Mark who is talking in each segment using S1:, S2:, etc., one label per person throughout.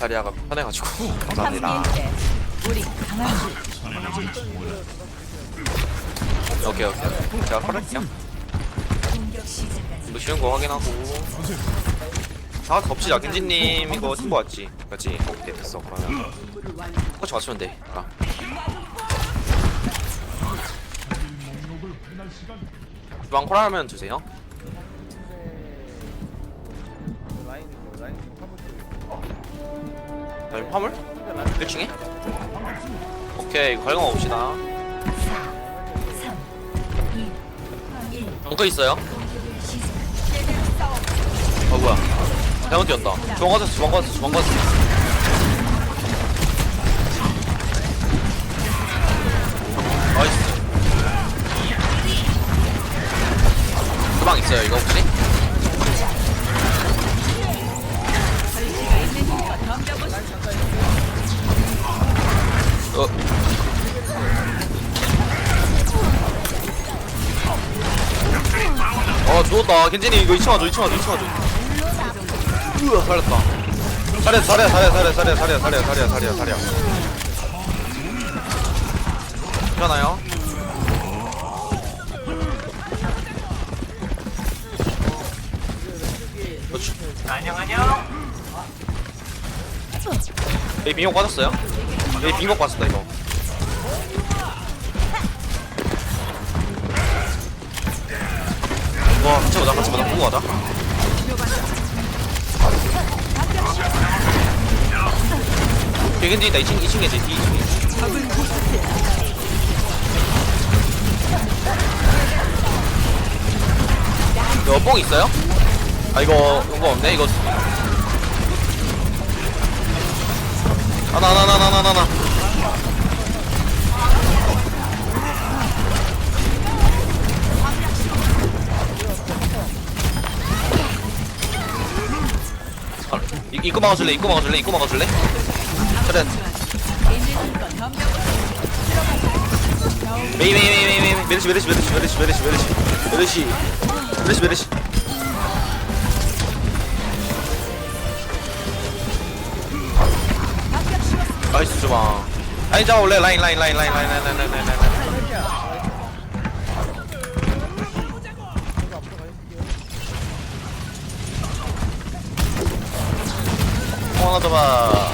S1: 자리아가 편해가지고. 감사합니다.
S2: 우리 강한
S1: 오케이 오케이. 제가
S2: 공격 시작까지
S1: 루시온 거 확인하고. 다 덮치자 겐지님. 이거 팀버 왔지? 그렇지 오케이 됐어. 그러면 코치 맞추면 돼. 아. 주방 콜하면 주세요
S3: 화물?
S1: 1층에? 오케이 이거 갈고 봅시다
S2: 3 2 1
S1: 벙커 있어요 어 뭐야 잘못 뛰었다 주방 가졌어 주방 가졌어 주방 가졌어 나이스 주방 있어요 이거 혹시? 어. 어 죽었다. 겐진이 이거 2층 와줘 2층 와줘 2층 와줘. 으아 살렸다. 살려 살려 살려 살려 살려 살려 살려 살려 살려 살려. 일어나요? 그렇지. 안녕 안녕. 여기 빙옥 빠졌어요 여기 빙옥 빠졌다 이거 와 같이 보자 같이 보자. 보고 가자. 개겐지 있다 2층 2층에 제 뒤 2층에 이거 뽕 있어요? 아 이거 이거 없네? 이거 하나 하나 하나 하나 하나 하나. 아, 이- 이거 막아줄래? 이거 막아줄래? 이거 막아줄래? 그래. 메이 메이 메이 메이 메이 메르시 메르시 메르시 메르시 메르시 메르시 메르시 메르시 나이스 주방 라인 잡아 올래? 라인 라인 라인 라인 라인 라인 라인 라인 라인 라인. 어, 하나 잡아.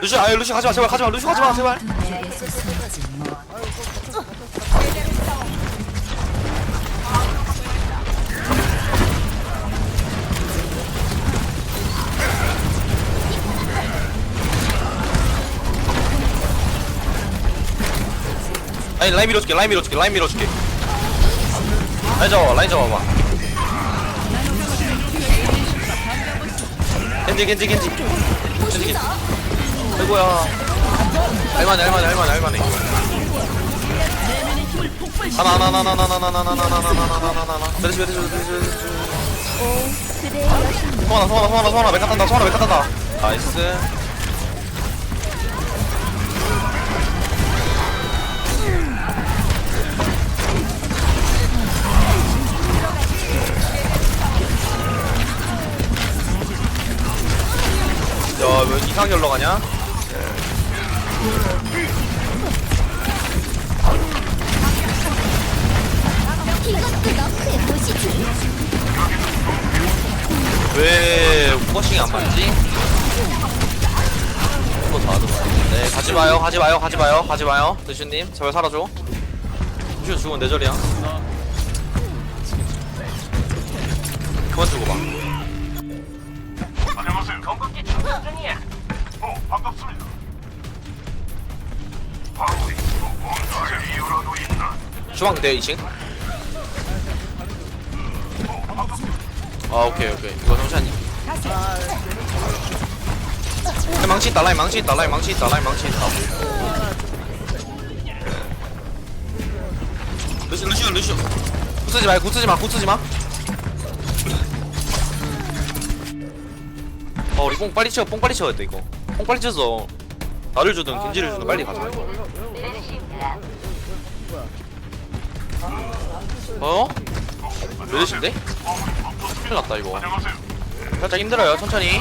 S1: 루시 아유 루시 가지마 제발 가지마 루시 가지마 제발 아니 라인 밀어줄게 라인 밀어줄게 라인 밀어줄게 라인 잡아봐 라인 잡아봐 겐지 겐지 겐지 겐지 겐지 아이고야 할만해 할만해 할만해 할만해 하나 하나 하나 하나 하나 하나 하나 하나 하나 하나 하나 하나 하나 메르시 메르시 메르시 메르시 소환아 소환아 소환아 소환아 메카 탄다 소환아 메카 탄다 나이스 야왜 이상 열러 가냐? 왜 포싱이 안 맞지? 다 들어네 가지 마요 가지 마요 가지 마요 가지 마요 드슈님 제발 살아줘 드슈 죽으면 내 절이야 그만 주고 봐
S4: 안녕하세요. 충전 중이야. 어, 반갑습니다. 바로 있고 뭔가 이유라도 있나?
S1: 주방 돼 2층? 아 오케이 오케이. 이거 잠시만요 라인 망치 있다 라인 망치 있다 라인 망치 있다 라인 망치 있다. 루시 루시 루시 굳쓰지 마 굳쓰지 마 굳쓰지 마. 어, 우리 뽕 빨리 채워, 뽕 빨리 채워야 돼, 이거. 뽕 빨리 채워서 나를 주든 겐지를 주든 빨리 가자. 어? 몇시인데? 큰일 났다 이거. 살짝 힘들어요 천천히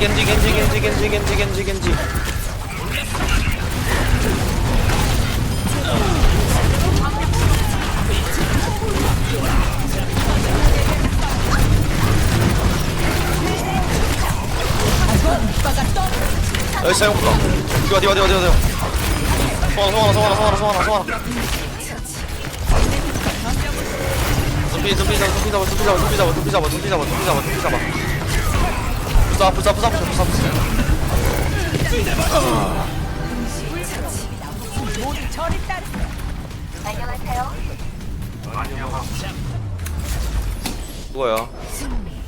S1: 겐지 겐지 겐지 겐지 겐지 겐지 겐지. 여기 디와 디와 디와 디와 디와 소환아 소환아 소환아 소환아 소환아 눈피 눈피 잡아 눈피 잡아 눈피 잡아 눈피 잡아 눈피 잡아 눈피 잡아 눈피 잡아 부숴 부숴 부숴 부숴 부숴 부숴 안녕하세요. 누구야? 승리.